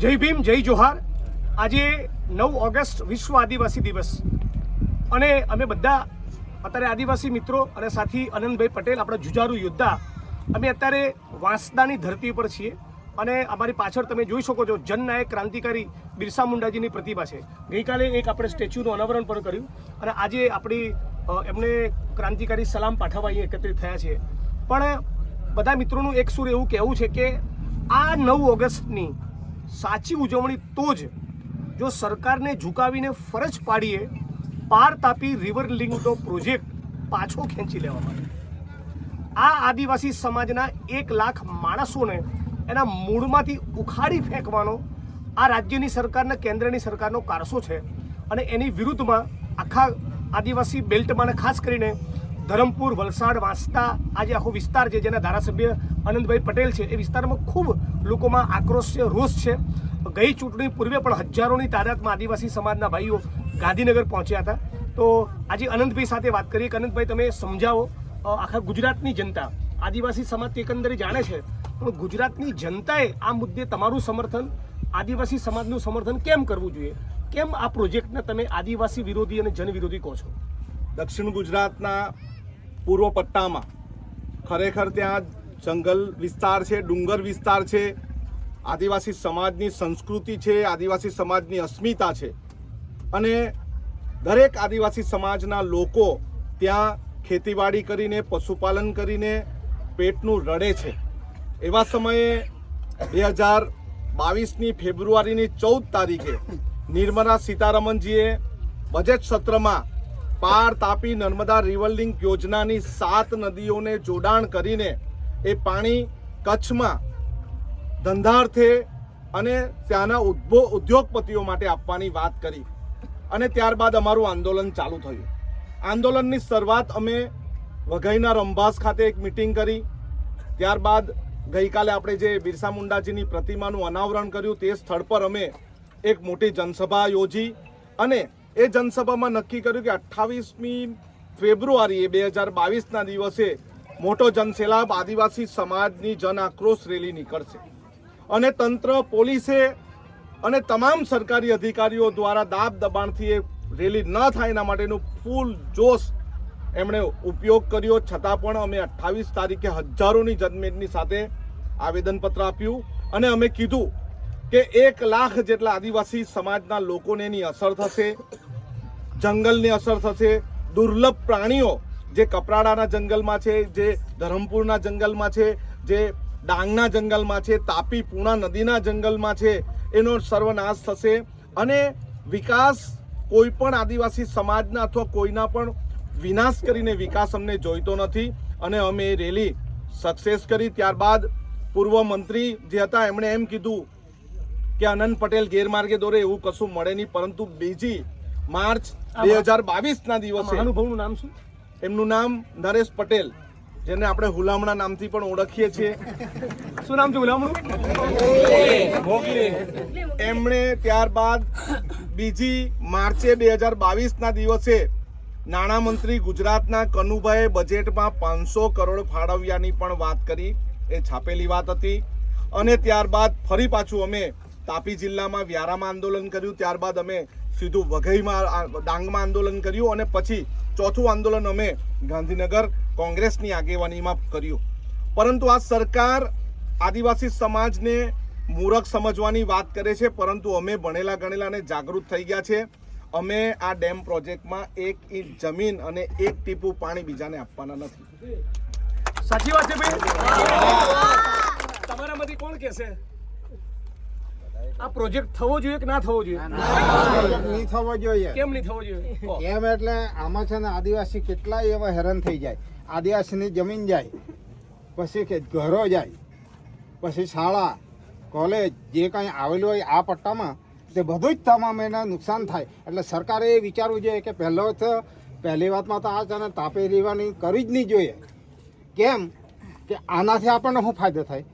જય ભીમ, જય જોહાર. આજે નવ ઓગસ્ટ વિશ્વ આદિવાસી દિવસ. અને અમે બધા અત્યારે આદિવાસી મિત્રો અને સાથી આનંદભાઈ પટેલ, આપણા જુજારુ યોદ્ધા, અમે અત્યારે વાંસદાની ધરતી પર છીએ. અને અમારી પાછળ તમે જોઈ શકો છો જનનાયક ક્રાંતિકારી બિરસા મુંડાજીની પ્રતિભા છે. ગઈકાલે એક આપણે સ્ટેચ્યુનું અનાવરણ પણ કર્યું. અને આજે આપણી એમને ક્રાંતિકારી સલામ પાઠવવા એકત્રિત થયા છે. પણ બધા મિત્રોનું એક સુર એવું કહેવું છે કે આ નવ ઓગસ્ટની સાચી ઉજવણી તો જ જો સરકારને ઝુકાવીને ફરજ પાડીએ, પાર તાપી રિવર લિંકનો પ્રોજેક્ટ પાછો ખેંચી લેવામાં આવે. આ આદિવાસી સમાજના એક લાખ માણસોને એના મૂળમાંથી ઉખાડી ફેંકવાનો આ રાજ્યની સરકારના કેન્દ્રની સરકારનો કારસો છે. અને એની વિરુદ્ધમાં આખા આદિવાસી બેલ્ટમાં ખાસ કરીને ધરમપુર, વલસાડ, વાંસદા આ જે આખો વિસ્તાર છે જેના ધારાસભ્ય અનંતભાઈ પટેલ છે. એ વિસ્તારમાં ખૂબ લોકોમાં આક્રોશ છે, રોષ છે. ગઈ ચૂંટણી પૂર્વે પણ હજારોની તાદાદમાં આદિવાસી સમાજના ભાઈઓ ગાંધીનગર પહોંચ્યા હતા. તો આજે અનંતભાઈ સાથે વાત કરીએ. કે અનંતભાઈ તમે સમજાવો આખા ગુજરાતની જનતા, આદિવાસી સમાજ એકંદરે જાણે છે, પણ ગુજરાતની જનતાએ આ મુદ્દે તમારું સમર્થન, આદિવાસી સમાજનું સમર્થન કેમ કરવું જોઈએ? કેમ આ પ્રોજેક્ટને તમે આદિવાસી વિરોધી અને જનવિરોધી કહો છો? દક્ષિણ ગુજરાતના પૂર્વ પટ્ટામાં. ખરેખર ત્યાં જંગલ વિસ્તાર છે, ડુંગર વિસ્તાર છે, આદિવાસી સમાજની સંસ્કૃતિ છે, આદિવાસી સમાજની અસ્મિતા છે. અને દરેક આદિવાસી સમાજના લોકો ત્યાં ખેતીવાડી કરીને, પશુપાલન કરીને પેટનું રડે છે. એવા સમયે બે હજાર બાવીસની ફેબ્રુઆરીની ચૌદ તારીખે નિર્મલા સીતારમણજીએ બજેટ સત્રમાં પાર તાપી નર્મદા રિવર લિંક યોજનાની સાત નદીઓને જોડાણ કરીને એ પાણી કચ્છમાં ધંધાર્થે અને ત્યાંના ઉદ્ભો ઉદ્યોગપતિઓ માટે આપવાની વાત કરી અને ત્યારબાદ અમારું આંદોલન ચાલુ થયું. આંદોલનની શરૂઆત અમે વઘઈના રંભાસ ખાતે એક મિટિંગ કરી. ત્યારબાદ ગઈકાલે આપણે જે બિરસા મુંડાજીની પ્રતિમાનું અનાવરણ કર્યું તે સ્થળ પર અમે એક મોટી જનસભા યોજી અને એ જનસભામાં નક્કી કર્યું કે અઠ્ઠાવીસમી ફેબ્રુઆરીએ બે હજાર બાવીસના દિવસે મોટો જનસેલાબ આદિવાસી સમાજની જન આક્રોશ રેલી નીકળશે. અને તંત્ર, પોલીસે અને તમામ સરકારી અધિકારીઓ દ્વારા દાબ દબાણથી એ રેલી ન થાય એના માટેનું ફૂલ જોશ એમણે ઉપયોગ કર્યો. છતાં પણ અમે અઠ્ઠાવીસ તારીખે હજારોની જનમેદની સાથે આવેદનપત્ર આપ્યું અને અમે કીધું કે એક લાખ જેટલા આદિવાસી સમાજના લોકોને એની અસર થશે. જંગલની અસર થશે. દુર્લભ પ્રાણીઓ જે કપરાડાના જંગલમાં છે, જે ધરમપુરના જંગલમાં છે, જે ડાંગના જંગલમાં છે, તાપી પૂણા નદીના જંગલમાં છે, એનો સર્વનાશ થશે. અને વિકાસ કોઈ પણ આદિવાસી સમાજના અથવા કોઈના પણ વિનાશ કરીને વિકાસ અમને જોઈતો નથી. અને અમે એ રેલી સક્સેસ કરી. ત્યારબાદ પૂર્વ મંત્રી જે હતા, એમણે એમ કીધું કે, અનંત પટેલ ગેરમાર્ગે દોરે એવું કશું મળે નહીં. પરંતુ બીજી માર્ચ બે હજાર બાવીસના દિવસે. મહાનુભાવનું નામ શું? એમનું નામ નરેશ પટેલ જેને આપણે હુલામણા નામથી પણ ઓળખીએ છીએ. શું નામ છે હુલામણું? એમણે ત્યારબાદ બીજી માર્ચે બે હજાર બાવીસના દિવસે નાણામંત્રી ગુજરાતના કનુભાઈએ બજેટમાં પાંચસો કરોડ ફાળવ્યાની પણ વાત કરી. એ છાપેલી વાત હતી. અને ત્યારબાદ ફરી પાછું અમે તાપી જિલ્લામાં વ્યારામાં આંદોલન કર્યું. ત્યારબાદ અમે સીધું વઘઈમાં ડાંગમાં આંદોલન કર્યું અને પછી ચોથું આંદોલન અમે ગાંધીનગર કોંગ્રેસની આગેવાનીમાં કર્યું. પરંતુ આ સરકાર આદિવાસી સમાજને મૂરખ સમજવાની વાત કરે છે, પરંતુ અમે ભણેલા ગણેલા અને જાગૃત થઈ ગયા છે. અમે આ ડેમ પ્રોજેક્ટમાં એક ઇંચ જમીન અને એક ટીપું પાણી બીજાને આપવાના નથી. સાચી વાત છે ભાઈ? તમારામાંથી કોણ કહેશે આ પ્રોજેક્ટ થવો જોઈએ કે ના થવો જોઈએ? નહીં થવો જોઈએ. કેમ નહીં થવો જોઈએ? એમ એટલે આમાં છે ને આદિવાસી કેટલાય એવા હેરાન થઈ જાય. આદિવાસીની જમીન જાય પછી કે ઘરો જાય પછી શાળા કોલેજ જે કાંઈ આવેલું હોય આ પટ્ટામાં તે બધું જ તમામ એને નુકસાન થાય. એટલે સરકારે એ વિચારવું જોઈએ કે પહેલો તો પહેલી વાતમાં તો આ છે ને તાપી રહેવાની કરવી જ નહીં જોઈએ. કેમ? કે આનાથી આપણને શું ફાયદો થાય?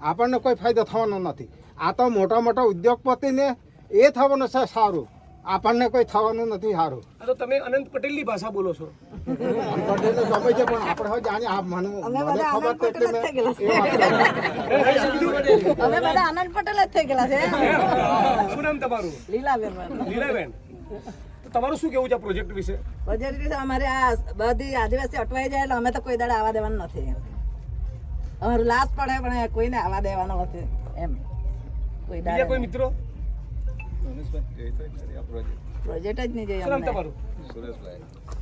આપણને કોઈ ફાયદો થવાનો નથી. આ તો મોટા મોટા ઉદ્યોગપતિને એ થવાનું છે સારું આપણને કોઈ થવાનું નથી સારું તો તમે અનંત પટેલની ભાષા બોલો છો પટેલને ગમે છે પણ આપણે હવે જાણીએ આ મને મને બધા ખબર તો એટલે મેં પટેલ. અમે બધા આનંદ પટેલ જ થઈ ગયેલા છે શું નામ તમારું લીલાબેન લીલાબેન તો તમારું શું કેવું છે પ્રોજેક્ટ વિશે પ્રોજેક્ટ અમારે આ બધી આદિવાસી અટવાઈ જાય એટલે અમે તો કોઈ દાડા આવવા દેવાનું નથી અમારું લાશ પડે પણ કોઈને આવવા દેવાનું નથી એમ કોઈ બીજા કોઈ મિત્રો? પ્રોજેક્ટ જ નહીં જોઈએ શું નામ તમારું?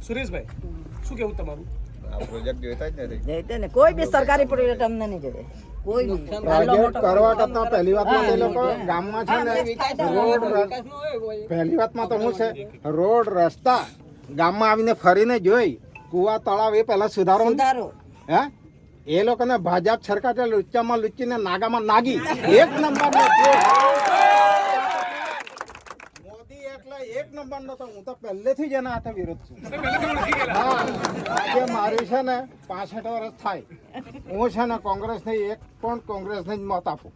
સુરેશભાઈ. શું કેવું તમારું? જઈતે ને કોઈ બી સરકારી પ્રોજેક્ટ અમને નહીં જોઈએ કોઈ પ્રોજેક્ટ કરવા કરતા પહેલી વાતમાં એ લોકો ગામમાં છે ને રોડ પહેલી વાતમાં તો શું છે રોડ રસ્તા ગામમાં આવીને ફરીને જોઈ. કુવા તળાવ એ પહેલા સુધારો ને. સુધારો. હે? એ લોકોને ભાજપ સરકાર લુચ્ચામાં લુચ્ચીને નાગામાં નાગી. એક નંબર મોદી એટલે એક નંબર નો તો હું તો પહેલેથી જ એના હાથે વિરોધ છું. હા આજે મારી છે ને પાસઠ વર્ષ થાય. હું છે ને કોંગ્રેસને એક પણ કોંગ્રેસને જ મત આપું.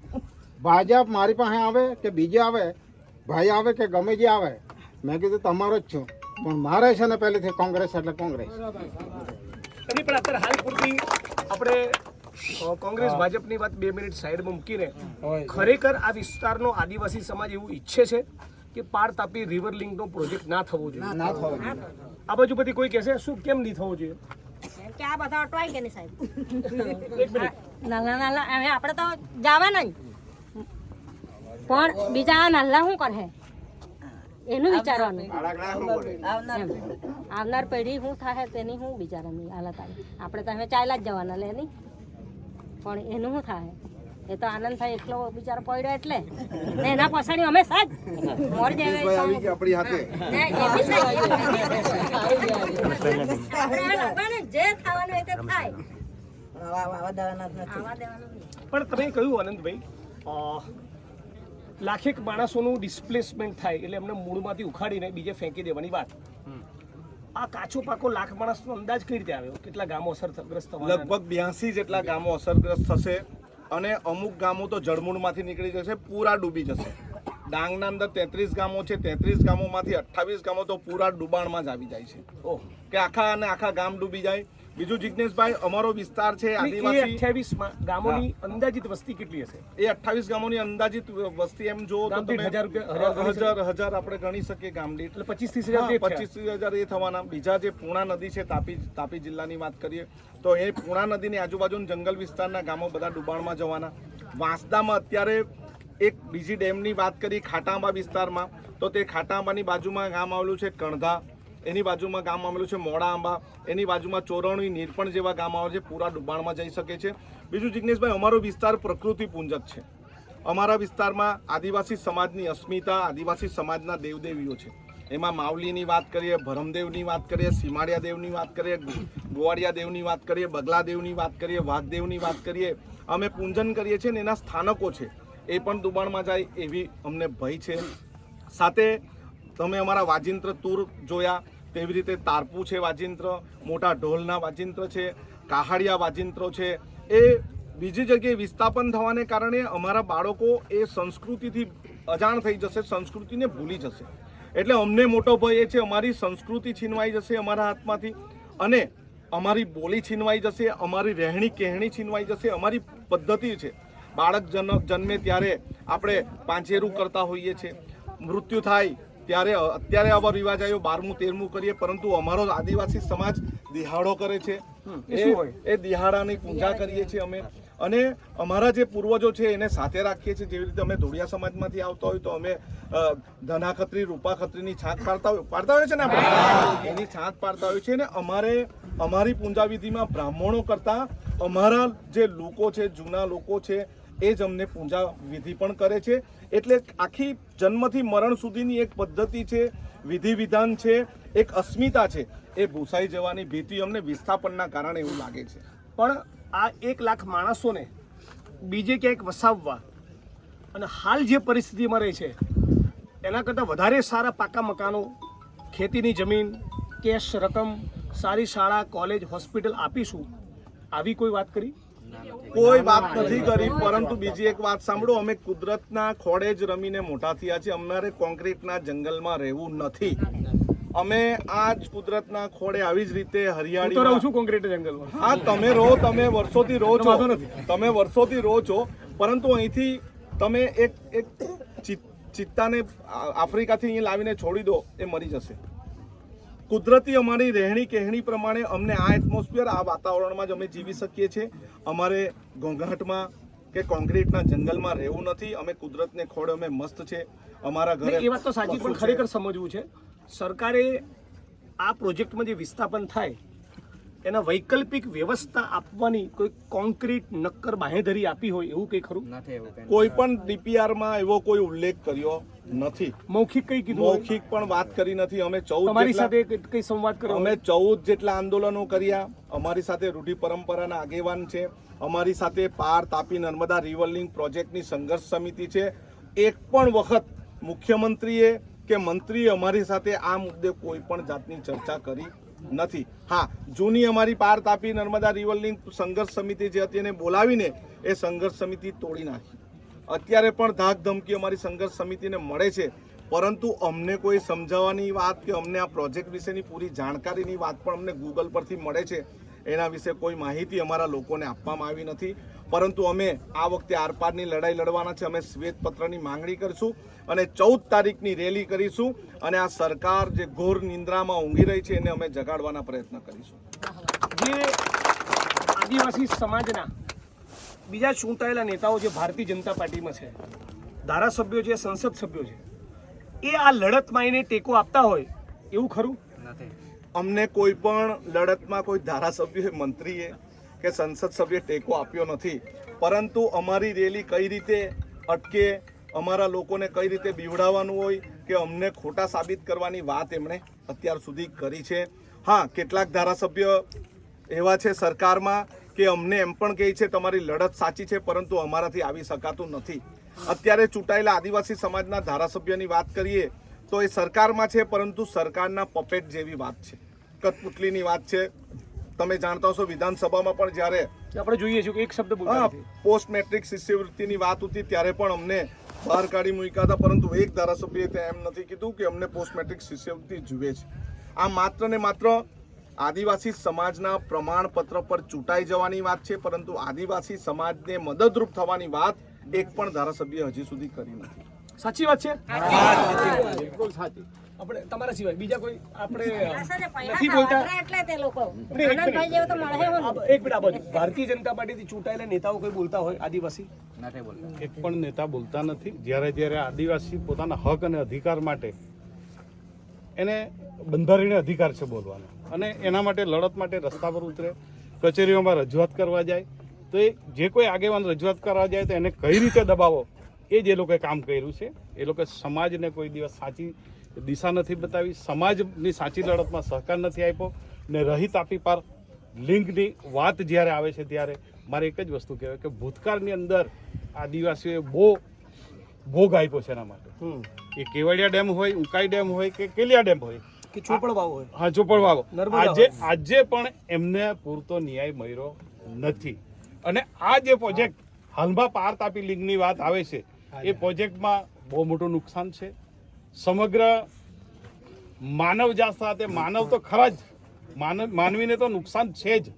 ભાજપ મારી પાસે આવે કે બીજે આવે? ભાઈ આવે કે ગમે જે આવે? મેં કીધું તમારો જ છું. પણ મારે છે ને પહેલેથી કોંગ્રેસ એટલે કોંગ્રેસ. એની પણ અત્યારે હાલ પૂરતી આપણે કોંગ્રેસ ભાજપની વાત બે મિનિટ સાઈડમાં મૂકીને ખરેખર આ વિસ્તારનો આદિવાસી સમાજ એવું ઈચ્છે છે કે પાર તાપી રિવર લિંકનો પ્રોજેક્ટ ના થવો જોઈએ? ના થવો જોઈએ. આ બાજુ બધી કોઈ કહેશે શું કેમ નહીં થવો જોઈએ? કે આ બધા અટવાઈ ગયા ને સાહેબ. નાના નાના હવે આપણે તો જવાના જ. પણ બીજા આ નાના શું કરે એનું વિચારવાનું. આવનાર આવનાર પેઢી. શું થાય તેની શું વિચારવાની હાલત આવી. આપણે તો હવે ચાલ્યા જ જવાના લે નહીં. પણ એનું શું થાય એ તો આનંદ થાય એટલો બિચારો પડ્યો એટલે. ને એના પાછળ અમે સાજ મોર એ જે થવાનું હોય તે થાય આવા આવા દેવાના જ નથી. આવા દેવાનું નહીં પણ તમે કહ્યું આનંદભાઈ લાખેક માણસોનું ડિસ્પ્લેસમેન્ટ થાય એટલે એમને મૂળમાંથી ઉખાડીને બીજે ફેંકી દેવાની વાત. આ કાચો પાકો લાખ માણસનો અંદાજ કઈ રીતે આવ્યો? કેટલા ગામો અસરગ્રસ્ત લગભગ બ્યાસી જેટલા ગામો અસરગ્રસ્ત થશે અને અમુક ગામો તો જળમૂળમાંથી નીકળી જશે પૂરા ડૂબી જશે. ડાંગના અંદર તેત્રીસ ગામો છે તેત્રીસ ગામોમાંથી અઠ્ઠાવીસ ગામો તો પૂરા ડૂબાણમાં જ આવી જાય છે. ઓહ. કે આખા અને આખા ગામ ડૂબી જાય. બીજું જિજ્ઞેશભાઈ અમારો વિસ્તાર છે આદિવાસી. અઠ્યાવીસ ગામોની અંદાજિત વસ્તી કેટલી હશે? એ અઠ્ઠાવીસ ગામોની અંદાજિત વસ્તી એમ જો તો તમે હજાર હજાર હજાર હજાર આપણે ગણી શકીએ ગામ દીઠ એટલે પચીસ ત્રીસ હજાર એ થવાના. બીજા જે પૂર્ણા નદી છે તાપી તાપી જિલ્લાની વાત કરીએ તો એ પૂર્ણા નદીની આજુબાજુના જંગલ વિસ્તારના ગામો બધા ડુબાણમાં જવાના. વાંસદામાં અત્યારે એક બીજી ડેમની વાત કરી ખાટાંબા વિસ્તારમાં. તો તે ખાટાંબાની બાજુમાં ગામ આવેલું છે કણધા. એની બાજુમાં ગામ આવેલું છે મોડા આંબા. એની બાજુમાં ચોરણી નીરપણ જેવા ગામ આવે છે. પૂરા ડુબાણમાં જઈ શકે છે. બીજું જિજ્ઞેશભાઈ અમારો વિસ્તાર પ્રકૃતિ પૂંજક છે. અમારા વિસ્તારમાં આદિવાસી સમાજની અસ્મિતા, આદિવાસી સમાજના દેવદેવીઓ છે. એમાં માવલીની વાત કરીએ, ભરમદેવની વાત કરીએ, સીમાડિયા દેવની વાત કરીએ ગોવાડિયા દેવની વાત કરીએ, બગલા દેવની વાત કરીએ વાઘદેવની વાત કરીએ. અમે પૂંજન કરીએ છીએ ને એના સ્થાનકો છે. એ પણ દુબાણમાં જાય એવી અમને ભય છે. સાથે તમે અમારા વાજિંત્ર તૂર જોયા. તેવી રીતે તારપુ છે વાજિંત્ર, મોટા ઢોલના વાજિંત્ર છે, કાહાડિયા વાજિંત્રો છે. એ બીજી જગ્યાએ વિસ્થાપન થવાને કારણે અમારા બાળકો એ સંસ્કૃતિથી અજાણ થઈ જશે, સંસ્કૃતિને ભૂલી જશે. એટલે અમને મોટો ભય એ છે, અમારી સંસ્કૃતિ છીનવાઈ જશે અમારા હાથમાંથી અને અમારી બોલી છીનવાઈ જશે, અમારી રહેણી કહેણી છીનવાઈ જશે, અમારી પદ્ધતિ છે. બાળક જન્મ જન્મે ત્યારે આપણે પાંચેરું કરતા હોઈએ છીએ. મૃત્યુ થાય ત્યારે અત્યારે આવા રિવાજ આવ્યો બારમું તેરમું કરીએ પરંતુ અમારો આદિવાસી સમાજ દિહાડો કરે છે. એ હોય? એ દિહાડાની પૂજા કરીએ છીએ અમે. અને અમારા જે પૂર્વજો છે એને સાથે રાખીએ છીએ. જેવી રીતે અમે ધોળિયા સમાજમાંથી આવતા હોય તો અમે ધના ખત્રી રૂપા ખત્રીની છાંટ પાડતા હોય. પાડતા હોય છે ને આપણે? એની છાંટ પાડતા હોય છે. ને અમારે અમારી પૂંજાવિધિમાં બ્રાહ્મણો કરતાં અમારા જે લોકો છે જૂના લોકો છે એ જ અમને પૂજા વિધિ પણ કરે છે. એટલે આખી જન્મથી મરણ સુધીની એક પદ્ધતિ છે, વિધિ વિધાન છે, એક અસ્મિતા છે. એ ભૂસાઈ જવાની ભીતિ અમને વિસ્થાપનના કારણે એવું લાગે છે. પણ આ એક લાખ માણસોને બીજે ક્યાંક વસાવવા અને હાલ જે પરિસ્થિતિમાં રહે છે, એના કરતાં વધારે સારા પાકા મકાનો, ખેતીની જમીન, કેશ રકમ, સારી શાળા, કોલેજ, હોસ્પિટલ આપીશું, આવી કોઈ વાત કરી? કોઈ વાત નથી કરી પરંતુ બીજી એક વાત સાંભળો અમે કુદરતના ખોળે જ રમીને મોટા થયા છીએ અમારે કોન્ક્રીટના જંગલમાં રહેવું નથી. અમે આ જ કુદરતના ખોળે આવી જ રીતે હરિયાળી રહું છું કોન્ક્રીટ જંગલમાં. હા તમે રહો તમે વર્ષોથી રહો છો. તમે વર્ષોથી રહો છો પરંતુ અહીંથી તમે એક એક ચિત- ચિત્તાને આફ્રિકાથી અહીં લાવીને છોડી દો એ મરી જશે. કુદરતી અમારી રહેણી કહેણી પ્રમાણે અમને આ એટમોસ્ફિયર આ વાતાવરણમાં જ અમે જીવી શકીએ છીએ. અમારે ઘોંઘાટમાં કે કોન્ક્રીટના જંગલમાં રહેવું નથી. અમે કુદરતને ખોળે અમે મસ્ત છે. અમારા ઘરે એ વાત તો સાચી પણ ખરેખર સમજવું છે. સરકારે આ પ્રોજેક્ટમાં જે વિસ્થાપન થાય એના વૈકલ્પિક વ્યવસ્થા આપવાની કોઈ કોન્ક્રીટ નક્કર બાહેધરી આપી હોય એવું કંઈ ખરું? કોઈ. પણ ડીપીઆરમાં એવો કોઈ ઉલ્લેખ કર્યો નથી. મૌખિક કઈ કીધું મૌખિક પણ વાત કરી નથી. અમે ચૌદ તમારી સાથે કઈ- કઈ સંવાદ કર્યો અમે ચૌદ જેટલા આંદોલનો કર્યા. અમારી સાથે રૂઢિ પરંપરાના આગેવાન છે. અમારી સાથે પાર તાપી નર્મદા રિવર પ્રોજેક્ટની સંઘર્ષ સમિતિ છે. એક પણ વખત મુખ્યમંત્રીએ કે મંત્રીએ અમારી સાથે આ મુદ્દે કોઈ પણ જાતની ચર્ચા કરી નથી. હા, જૂની અમારી પાર તાપી નર્મદા રિવર લિંક સંઘર્ષ સમિતિ જે હતી એને બોલાવીને એ સંઘર્ષ સમિતિ તોડી નાખી. અત્યારે પણ ધાક ધમકી અમારી સંઘર્ષ સમિતિને મળે છે. પરંતુ અમને કોઈ સમજાવવાની વાત કે અમને આ પ્રોજેક્ટ વિશેની પૂરી જાણકારીની વાત પણ અમને ગૂગલ પરથી મળે છે. એના વિશે કોઈ માહિતી અમારા લોકોને આપવામાં આવી નથી. પરંતુ અમે આ વખતે આરપારની લડાઈ લડવાના છે. અમે શ્વેતપત્રની માંગણી કરીશું અને ચૌદ તારીખની રેલી કરીશું અને આ સરકાર જે ઘોર નિંદ્રામાં ઊંઘી રહી છે એને અમે જગાડવાના પ્રયત્ન કરીશું. જે આદિવાસી સમાજના બીજા ચૂંટાયેલા નેતાઓ જે ભારતીય જનતા પાર્ટીમાં છે ધારાસભ્યો છે સંસદ સભ્યો છે એ આ લડતમાં એને ટેકો આપતા હોય એવું ખરું? અમને કોઈ પણ લડતમાં કોઈ ધારાસભ્ય મંત્રીએ કે સંસદ સભ્યે ટેકો આપ્યો નથી. પરંતુ અમારી રેલી કઈ રીતે અટકે, અમારા લોકોને કઈ રીતે બીવડાવવાનું હોય કે અમને ખોટા સાબિત કરવાની વાત એમણે અત્યાર સુધી કરી છે. હા, કેટલાક ધારાસભ્ય એવા છે સરકારમાં કે અમને એમ પણ કહે છે, તમારી લડત સાચી છે, પરંતુ અમારાથી આવી શકાતું નથી. અત્યારે ચૂંટાયેલા આદિવાસી સમાજના ધારાસભ્યની વાત કરીએ તો એ સરકારમાં છે, પરંતુ સરકારના પપેટ જેવી વાત છે. કઠપુતલીની વાત છે. તમે જાણતા હશો વિધાનસભામાં પણ જ્યારે આપણે જોઈએ છીએ કે એક શબ્દ હા પોસ્ટ મેટ્રિક શિષ્યવૃત્તિની વાત હતી ત્યારે પણ અમને બહાર કાઢી મૂક્યા હતા પરંતુ એક ધારાસભ્યએ ત્યાં એમ નથી કીધું કે અમને પોસ્ટ મેટ્રિક શિષ્યવૃત્તિ જુએ છે. આ માત્ર ને માત્ર આદિવાસી સમાજના પ્રમાણપત્ર પર ચૂંટાઈ જવાની વાત છે પરંતુ આદિવાસી સમાજને મદદરૂપ થવાની વાત એક પણ ધારાસભ્ય હજી સુધી કરી નથી. સાચી વાત છે. બિલકુલ સાચી. આપણે તમારા સિવાય. બીજા કોઈ આપણે નથી બોલતા. એટલે તે લોકો. એક આનંદભાઈ જેવું તો મળે એક મિનિટ આ બાજુ ભારતીય જનતા પાર્ટીથી ચૂંટાયેલા નેતાઓ કોઈ બોલતા હોય? આદિવાસી? એક પણ નેતા બોલતા નથી. જ્યારે જ્યારે આદિવાસી પોતાના હક અને અધિકાર માટે એને બંધારણીય અધિકાર છે બોલવાનો. અને એના માટે લડત માટે રસ્તા પર ઉતરે કચેરીઓમાં રજૂઆત કરવા જાય. તો એ જે કોઈ આગેવાન રજૂઆત કરવા જાય તો એને કઈ રીતે દબાવો? એ જ એ લોકોએ કામ કર્યું છે એ લોકો સમાજને કોઈ દિવસ સાચી દિશા નથી બતાવી સમાજની સાચી લડતમાં સહકાર નથી આપ્યો ને રહિત આપી પાર લિંગની વાત જ્યારે આવે છે ત્યારે મારે એક જ વસ્તુ કહેવાય કે ભૂતકાળની અંદર આદિવાસીઓએ બહુ ભોગ આપ્યો છે એના માટે. એ કેવડિયા ડેમ હોય ઉકાઈ ડેમ હોય કે કેલિયા ડેમ હોય. કે ચોપડ વાવો હોય. હા ચોપડવાવો નર્મદા આજે આજે પણ એમને પૂરતો ન્યાય મળ્યો નથી. અને આ જે પ્રોજેક્ટ હાલમાં પાર તાપી લિંગની વાત આવે છે એ પ્રોજેક્ટમાં બહુ મોટું નુકસાન છે. સમગ્ર માનવ જાત સાથે માનવ તો ખરા જ. માનવ માનવીને તો નુકસાન છે જ.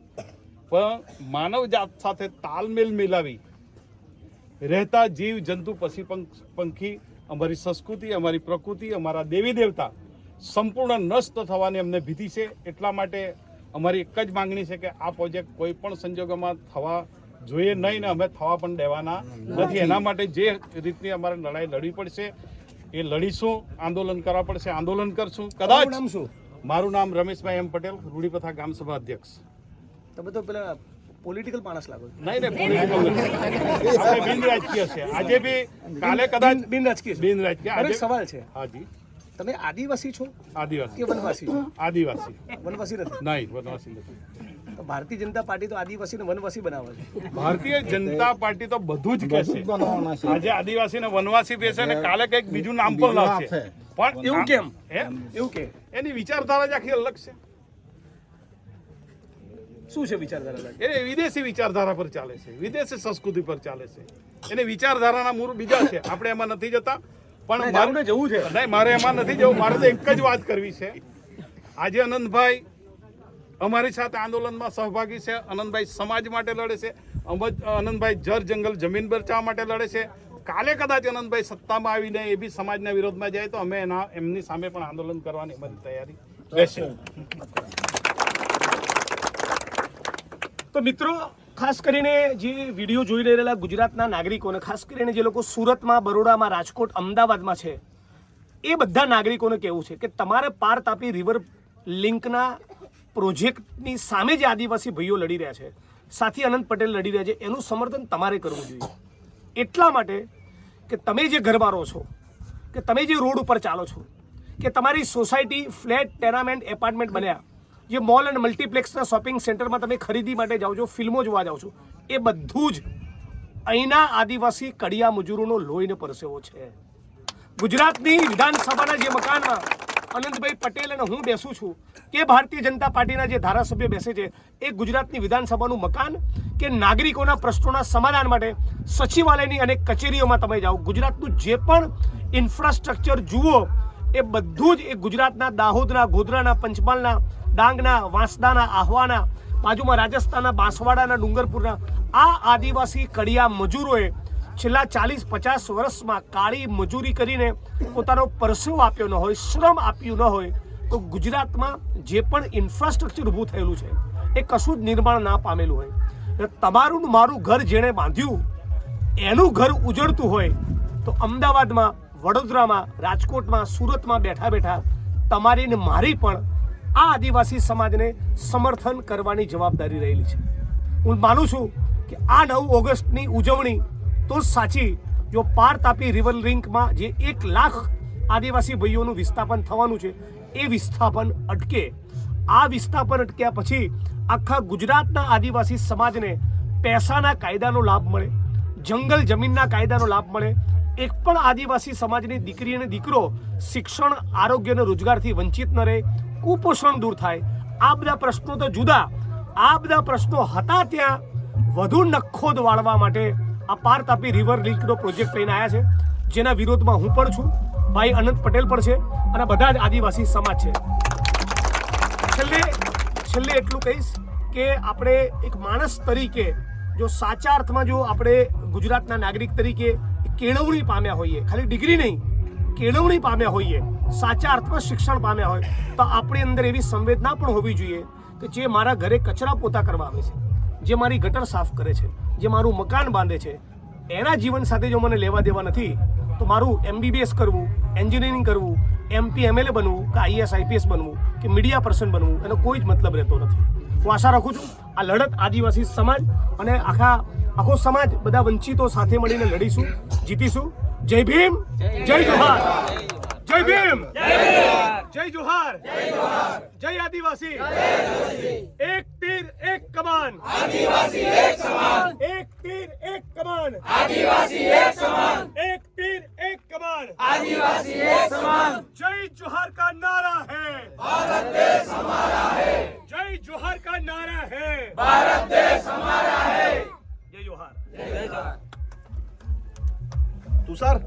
પણ માનવ જાત સાથે તાલમેલ મિલાવી રહેતા જીવ જંતુ પશુ પંખ- પંખી અમારી સંસ્કૃતિ અમારી પ્રકૃતિ અમારા દેવી દેવતા સંપૂર્ણ નષ્ટ થવાની અમને ભીતિ છે. એટલા માટે અમારી એક જ માંગણી છે કે આ પ્રોજેક્ટ કોઈ પણ સંજોગોમાં થવા જોઈએ નહીં ને અમે થવા પણ દેવાના નથી. એના માટે જે રીતની અમારે લડાઈ લડવી પડશે એ લડીશું આંદોલન કરવા પડશે આંદોલન કરશું. કદાચ મારું નામ રમેશભાઈ એમ પટેલ રૂડીપથા ગામ સભા અધ્યક્ષ તમે તો પેલા પોલિટિકલ માણસ લાગો નહીં નહીં આપણે બિન રાજકીય છે. આજે બી કાલે કદાચ બિન- રાજકીય બિન રાજકીય. આજે સવાલ છે. હાજી તમે આદિવાસી છો આદિવાસી. કે વનવાસી છો? આદિવાસી. વનવાસી નથી. નહીં વનવાસી નથી. તો ભારતીય જનતા પાર્ટી તો આદિવાસીને વનવાસી બનાવે છે. ભારતીય જનતા પાર્ટી તો બધું જ કહેશે છે. આજે આદિવાસી ને વનવાસી બેસે ને કાલે કંઈક બીજું નામ પણ લાવશે. પણ એવું કેમ? એવું કે? એની વિચારધારા જ આખી અલગ છે. શું છે વિચારધારા? એ વિદેશી વિચારધારા પર ચાલે છે. વિદેશી સંસ્કૃતિ પર ચાલે છે. એને વિચારધારાના મૂળ બીજા છે. આપણે એમાં નથી જતા. પણ મારું જવું છે. નહીં મારે એમાં નથી જવું. મારે તો એક જ વાત કરવી છે. આજે અનંતભાઈ અમારી સાથે આંદોલનમાં સહભાગી છે અનંતભાઈ સમાજ માટે લડે છે આનંદભાઈ જર જંગલ જમીન બચાવવા માટે લડે છે. કાલે કદાચ આનંદભાઈ સત્તામાં આવીને એ બી સમાજના વિરોધમાં જાય તો અમે એના એમની સામે પણ આંદોલન કરવાની અમારી તૈયારી રહેશે. તો મિત્રો, ખાસ કરીને જે વીડિયો જોઈ રહેલા ગુજરાતના નાગરિકોને, ખાસ કરીને જે લોકો સુરતમાં, બરોડામાં, રાજકોટ, અમદાવાદમાં છે, એ બધા નાગરિકોને કહેવું છે કે તમારે પાર તાપી રિવર લિંકના પ્રોજેક્ટની સામે જે આદિવાસી ભાઈઓ લડી રહ્યા છે. સાથી અનંત પટેલ લડી રહ્યા છે. એનું સમર્થન તમારે કરવું જોઈએ. એટલા માટે કે તમે જે ઘરમાં રહો છો, કે તમે જે રોડ ઉપર ચાલો છો, કે તમારી સોસાયટી, ફ્લેટ ટેનામેન્ટ એપાર્ટમેન્ટ બન્યા, જે મોલ અને મલ્ટીપ્લેક્સના શોપિંગ સેન્ટરમાં તમે ખરીદી માટે જાઓ છો, ફિલ્મો જોવા જાઓ છો, એ બધું જ અહીંના આદિવાસી કડિયા મજૂરોનો લોહીને પરસેવો છે. ગુજરાતની વિધાનસભાના જે મકાનમાં અનંતભાઈ પટેલ અને હું બેસું છું કે ભારતીય જનતા પાર્ટીના જે ધારાસભ્ય બેસે છે એ ગુજરાતની વિધાનસભાનું મકાન કે નાગરિકોના પ્રશ્નોના સમાધાન માટે સચિવાલયની અનેક કચેરીઓમાં તમે જાઓ. ગુજરાતનું જે પણ ઇન્ફ્રાસ્ટ્રક્ચર જુઓ, એ બધું જ એ ગુજરાતના દાહોદના, ગોધરાના, પંચમહાલના, ડાંગના, વાંસદાના, આહવાના, બાજુમાં રાજસ્થાનના, બાંસવાડાના, ડુંગરપુરના આ આદિવાસી કડિયા મજૂરોએ છેલ્લા ચાલીસ પચાસ વર્ષમાં કાળી મજૂરી કરીને પોતાનો પરસેવો આપ્યો ન હોય, શ્રમ આપ્યું ન હોય, તો ગુજરાતમાં જે પણ ઇન્ફ્રાસ્ટ્રક્ચર ઊભું થયેલું છે, એ કશું જ નિર્માણ ના પામેલું હોય. તમારું મારું ઘર જેણે બાંધ્યું, એનું ઘર ઉજળતું હોય, તો અમદાવાદમાં, વડોદરામાં, રાજકોટમાં, સુરતમાં બેઠા બેઠા તમારી ને મારી પણ આ આદિવાસી સમાજને સમર્થન કરવાની જવાબદારી રહેલી છે. હું માનું છું કે આ નવ ઓગસ્ટની ઉજવણી તો સાચી જો પાર તાપી રિવર લિંકમાં જે એક લાખ આદિવાસી ભાઈઓનું વિસ્થાપન થવાનું છે, એ વિસ્થાપન અટકે. આ વિસ્થાપન અટક્યા પછી આખા ગુજરાતના આદિવાસી સમાજને પૈસાના કાયદાનો લાભ મળે, જંગલ જમીનના કાયદાનો લાભ મળે. એક પણ આદિવાસી સમાજની દીકરી અને દીકરો શિક્ષણ, આરોગ્ય અને રોજગારથી વંચિત ન રહે, કુપોષણ દૂર થાય. આ બધા પ્રશ્નો તો જુદા. આ બધા પ્રશ્નો હતા ત્યાં વધુ નખોદ વાળવા માટે આ પાર તાપી રિવર લિંકનો પ્રોજેક્ટ લઈને આવ્યા છે. જેના વિરોધમાં હું પણ છું. ભાઈ અનંત પટેલ પણ છે અને બધા જ આદિવાસી સમાજ છે. છેલ્લે છેલ્લે એટલું કહીશ કે આપણે એક માણસ તરીકે, જો સાચા અર્થમાં જો આપણે ગુજરાતના નાગરિક તરીકે કેળવણી પામ્યા હોઈએ, ખાલી ડિગ્રી નહીં, કેળવણી પામ્યા હોઈએ, સાચા અર્થમાં શિક્ષણ પામ્યા હોય, તો આપણી અંદર એવી સંવેદના પણ હોવી જોઈએ કે જે મારા ઘરે કચરા પોતા કરવા આવે છે. જે મારી ગટર સાફ કરે છે જે મારું મકાન બાંધે છે એના જીવન સાથે જો મને લેવા દેવા નથી તો મારું એમબીબીએસ કરવું એન્જિનિયરિંગ કરવું એમપી એમએલએ બનવું કે આઈએસ આઈપીએસ બનવું કે મીડિયા પર્સન બનવું એનો કોઈ જ મતલબ રહેતો નથી. હું આશા રાખું છું આ લડત આદિવાસી સમાજ અને આખા આખો સમાજ બધા વંચિતો સાથે મળીને લડીશું જીતીશું. જય ભીમ જય જોહાર. જય ભીમ. જય જોહાર. જય આદિવાસી. એક तीर एक कमान। आदिवासी एक समान। एक तीर एक कमान। आदिवासी एक समान। एक तीर एक कमान। आदिवासी एक समान। जय जोहर का नारा है। भारत देश हमारा है। जय जोहर का नारा है। भारत देश हमारा है। जय जोहर। तुषार